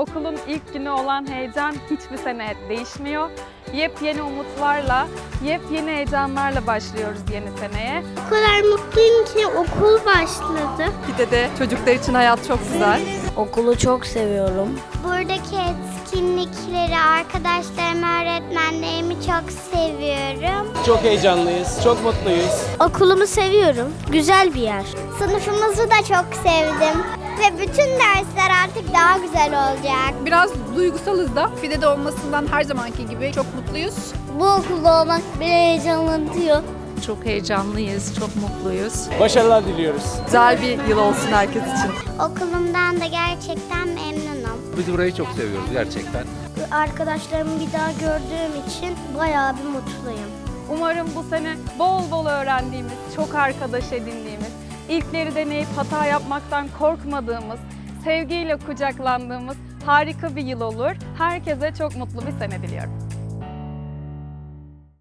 okulun ilk günü olan heyecan hiçbir sene değişmiyor. Yepyeni umutlarla, yepyeni heyecanlarla başlıyoruz yeni seneye. O kadar mutluyum ki okul başladı. Bir de çocuklar için hayat çok güzel. Okulu çok seviyorum. Buradaki etkinlikleri, arkadaşlarımı, öğretmenlerimi çok seviyorum. Çok heyecanlıyız, çok mutluyuz. Okulumu seviyorum. Güzel bir yer. Sınıfımızı da çok sevdim. Ve bütün dersler artık daha güzel olacak. Biraz duygusalız da. Fide'de olmasından her zamanki gibi çok mutluyuz. Bu okulda olmak beni heyecanlatıyor. Çok heyecanlıyız, çok mutluyuz. Başarılar diliyoruz. Güzel bir yıl olsun herkes için. Okulumdan da gerçekten memnunum. Biz burayı çok seviyoruz gerçekten. Arkadaşlarımı bir daha gördüğüm için bayağı bir mutluyum. Umarım bu sene bol bol öğrendiğimiz, çok arkadaş edindiğimiz, ilkleri deneyip hata yapmaktan korkmadığımız, sevgiyle kucaklandığımız harika bir yıl olur. Herkese çok mutlu bir sene diliyorum.